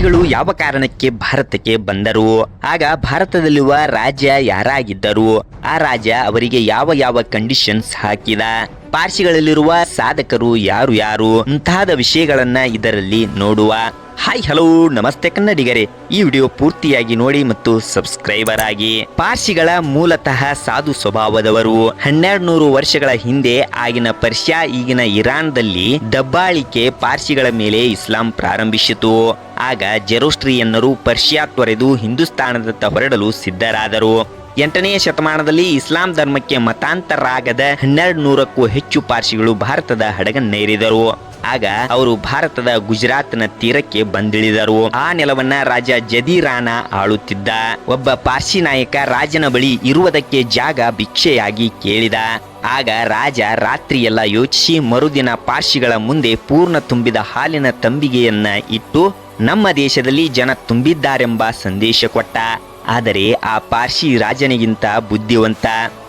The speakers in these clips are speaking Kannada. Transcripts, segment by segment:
ಪಾರ್ಸಿಗಳು ಯಾವ ಕಾರಣಕ್ಕೆ ಭಾರತಕ್ಕೆ ಬಂದರು? ಆಗ ಭಾರತದಲ್ಲಿರುವ ರಾಜ್ಯ ಯಾರಾಗಿದ್ದರು? ಆ ರಾಜ ಅವರಿಗೆ ಯಾವ ಯಾವ ಕಂಡೀಷನ್ಸ್ ಹಾಕಿದ? ಪಾರ್ಸಿಗಳಲ್ಲಿರುವ ಸಾಧಕರು ಯಾರು ಯಾರು ಮುಂತಾದ ವಿಷಯಗಳನ್ನ ಇದರಲ್ಲಿ ನೋಡುವ. ಹಾಯ್ ಹಲೋ ನಮಸ್ತೆ ಕನ್ನಡಿಗರೇ. ಈ ವಿಡಿಯೋ ಪೂರ್ತಿಯಾಗಿ ನೋಡಿ ಮತ್ತು ಸಬ್ಸ್ಕ್ರೈಬರ್ ಆಗಿ. ಪಾರ್ಸಿಗಳ ಮೂಲತಃ ಸಾಧು ಸ್ವಭಾವದವರು. ಹನ್ನೆರಡು ನೂರು ವರ್ಷಗಳ ಹಿಂದೆ ಆಗಿನ ಪರ್ಷಿಯಾ ಈಗಿನ ಇರಾನ್ದಲ್ಲಿ ದಬ್ಬಾಳಿಕೆ ಪಾರ್ಸಿಗಳ ಮೇಲೆ ಇಸ್ಲಾಂ ಪ್ರಾರಂಭಿಸಿತು. ಆಗ ಜೆರೋಸ್ಟ್ರಿಯನ್ನರು ಪರ್ಷಿಯಾ ತೊರೆದು ಹಿಂದೂಸ್ತಾನದತ್ತ ಹೊರಡಲು ಸಿದ್ಧರಾದರು. ಎಂಟನೆಯ ಶತಮಾನದಲ್ಲಿ ಇಸ್ಲಾಂ ಧರ್ಮಕ್ಕೆ ಮತಾಂತರಾಗದ ಹನ್ನೆರಡು ನೂರಕ್ಕೂ ಹೆಚ್ಚು ಪಾರ್ಸಿಗಳು ಭಾರತದ ಹಡಗನ್ನೇರಿದರು. ಆಗ ಅವರು ಭಾರತದ ಗುಜರಾತ್ನ ತೀರಕ್ಕೆ ಬಂದಿಳಿದರು. ಆ ನೆಲವನ್ನ ರಾಜ ಜದಿರಾನ ಆಳುತ್ತಿದ್ದ. ಒಬ್ಬ ಪಾರ್ಸಿ ನಾಯಕ ರಾಜನ ಬಳಿ ಇರುವುದಕ್ಕೆ ಜಾಗ ಭಿಕ್ಷೆಯಾಗಿ ಕೇಳಿದ. ಆಗ ರಾಜ ರಾತ್ರಿಯೆಲ್ಲ ಯೋಚಿಸಿ ಮರುದಿನ ಪಾರ್ಸಿಗಳ ಮುಂದೆ ಪೂರ್ಣ ತುಂಬಿದ ಹಾಲಿನ ತಂಬಿಗೆಯನ್ನ ಇಟ್ಟು, ನಮ್ಮ ದೇಶದಲ್ಲಿ ಜನ ತುಂಬಿದ್ದಾರೆಂಬ ಸಂದೇಶ ಕೊಟ್ಟ. ಆದರೆ ಆ ಪಾರ್ಸಿ ರಾಜನಿಗಿಂತ ಬುದ್ಧಿವಂತ.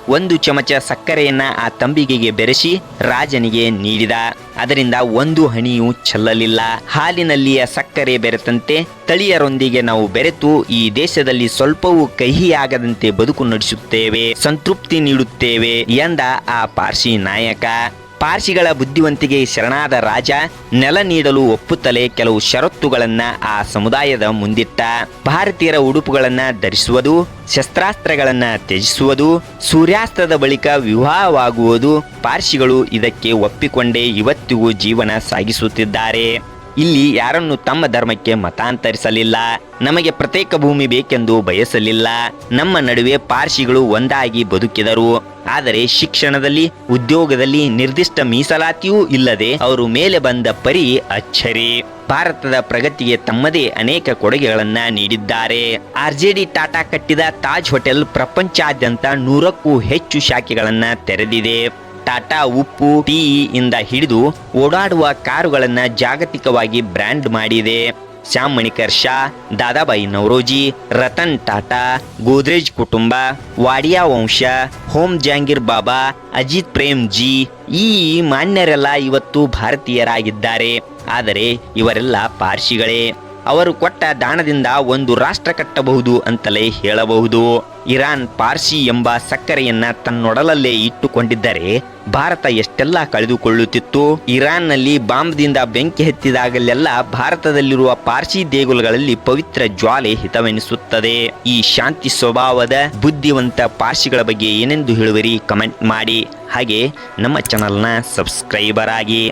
ಒಂದು ಚಮಚ ಸಕ್ಕರೆಯನ್ನ ಆ ತಂಬಿಗೆಗೆ ಬೆರೆಸಿ ರಾಜನಿಗೆ ನೀಡಿದ. ಅದರಿಂದ ಒಂದು ಹನಿಯೂ ಚೆಲ್ಲಲಿಲ್ಲ. ಹಾಲಿನಲ್ಲಿಯ ಸಕ್ಕರೆ ಬೆರೆತಂತೆ ತಳಿಯರೊಂದಿಗೆ ನಾವು ಬೆರೆತು ಈ ದೇಶದಲ್ಲಿ ಸ್ವಲ್ಪವೂ ಕಹಿಯಾಗದಂತೆ ಬದುಕು ನಡೆಸುತ್ತೇವೆ, ಸಂತೃಪ್ತಿ ನೀಡುತ್ತೇವೆ ಎಂದ ಆ ಪಾರ್ಸಿ ನಾಯಕ. ಪಾರ್ಸಿಗಳ ಬುದ್ಧಿವಂತಿಗೆ ಶರಣಾದ ರಾಜ ನೆಲ ನೀಡಲು ಒಪ್ಪುತ್ತಲೇ ಕೆಲವು ಷರತ್ತುಗಳನ್ನು ಆ ಸಮುದಾಯದ ಮುಂದಿಟ್ಟ. ಭಾರತೀಯರ ಉಡುಪುಗಳನ್ನು ಧರಿಸುವುದು, ಶಸ್ತ್ರಾಸ್ತ್ರಗಳನ್ನು ತ್ಯಜಿಸುವುದು, ಸೂರ್ಯಾಸ್ತದ ಬಳಿಕ ವಿವಾಹವಾಗುವುದು ಪಾರ್ಸಿಗಳು ಇದಕ್ಕೆ ಒಪ್ಪಿಕೊಂಡೇ ಇವತ್ತಿಗೂ ಜೀವನ ಸಾಗಿಸುತ್ತಿದ್ದಾರೆ. ಇಲ್ಲಿ ಯಾರನ್ನು ತಮ್ಮ ಧರ್ಮಕ್ಕೆ ಮತಾಂತರಿಸಲಿಲ್ಲ. ನಮಗೆ ಪ್ರತ್ಯೇಕ ಭೂಮಿ ಬೇಕೆಂದು ಬಯಸಲಿಲ್ಲ. ನಮ್ಮ ನಡುವೆ ಪಾರ್ಸಿಗಳು ಒಂದಾಗಿ ಬದುಕಿದರು. ಆದರೆ ಶಿಕ್ಷಣದಲ್ಲಿ, ಉದ್ಯೋಗದಲ್ಲಿ ನಿರ್ದಿಷ್ಟ ಮೀಸಲಾತಿಯೂ ಇಲ್ಲದೆ ಅವರು ಮೇಲೆ ಬಂದ ಪರಿ ಅಚ್ಚರಿ. ಭಾರತದ ಪ್ರಗತಿಗೆ ತಮ್ಮದೇ ಅನೇಕ ಕೊಡುಗೆಗಳನ್ನ ನೀಡಿದ್ದಾರೆ. ಆರ್ ಜೆ ಡಿ ಟಾಟಾ ಕಟ್ಟಿದ ತಾಜ್ ಹೋಟೆಲ್ ಪ್ರಪಂಚಾದ್ಯಂತ ನೂರಕ್ಕೂ ಹೆಚ್ಚು ಶಾಖೆಗಳನ್ನ ತೆರೆದಿದೆ. ಟಾಟಾ ಉಪ್ಪು, ಟೀ ಇಂದ ಹಿಡಿದು ಓಡಾಡುವ ಕಾರುಗಳನ್ನ ಜಾಗತಿಕವಾಗಿ ಬ್ರ್ಯಾಂಡ್ ಮಾಡಿದೆ. ಶ್ಯಾಮ್ ಮಣಿಕರ್ ಶಾ, ದಾದಾಬಾಯಿ ನವರೋಜಿ, ರತನ್ ಟಾಟಾ, ಗೋದ್ರೇಜ್ ಕುಟುಂಬ, ವಾಡಿಯಾ ವಂಶ, ಹೋಮ್ ಜಹಾಂಗೀರ್ ಬಾಬಾ, ಅಜಿತ್ ಪ್ರೇಮ್ ಜಿ, ಈ ಮಾನ್ಯರೆಲ್ಲ ಇವತ್ತು ಭಾರತೀಯರಾಗಿದ್ದಾರೆ. ಆದರೆ ಇವರೆಲ್ಲ ಪಾರ್ಸಿಗಳೇ. ಅವರು ಕೊಟ್ಟ ದಾನದಿಂದ ಒಂದು ರಾಷ್ಟ್ರ ಕಟ್ಟಬಹುದು ಅಂತಲೇ ಹೇಳಬಹುದು. ಇರಾನ್ ಪಾರ್ಸಿ ಎಂಬ ಸಕ್ಕರೆಯನ್ನ ತನ್ನೊಡಲಲ್ಲೇ ಇಟ್ಟುಕೊಂಡಿದ್ದರೆ ಭಾರತ ಎಷ್ಟೆಲ್ಲ ಕಳೆದುಕೊಳ್ಳುತ್ತಿತ್ತು? ಇರಾನ್ನಲ್ಲಿ ಬಾಂಬ್ದಿಂದ ಬೆಂಕಿ ಹತ್ತಿದಾಗಲೆಲ್ಲ ಭಾರತದಲ್ಲಿರುವ ಪಾರ್ಸಿ ದೇಗುಲಗಳಲ್ಲಿ ಪವಿತ್ರ ಜ್ವಾಲೆ ಹಿತವೆನಿಸುತ್ತದೆ. ಈ ಶಾಂತಿ ಸ್ವಭಾವದ ಬುದ್ಧಿವಂತ ಪಾರ್ಸಿಗಳ ಬಗ್ಗೆ ಏನೆಂದು ಹೇಳುವಿರಿ ಕಮೆಂಟ್ ಮಾಡಿ. ಹಾಗೆ ನಮ್ಮ ಚಾನಲ್ನ ಸಬ್ಸ್ಕ್ರೈಬರ್ ಆಗಿ.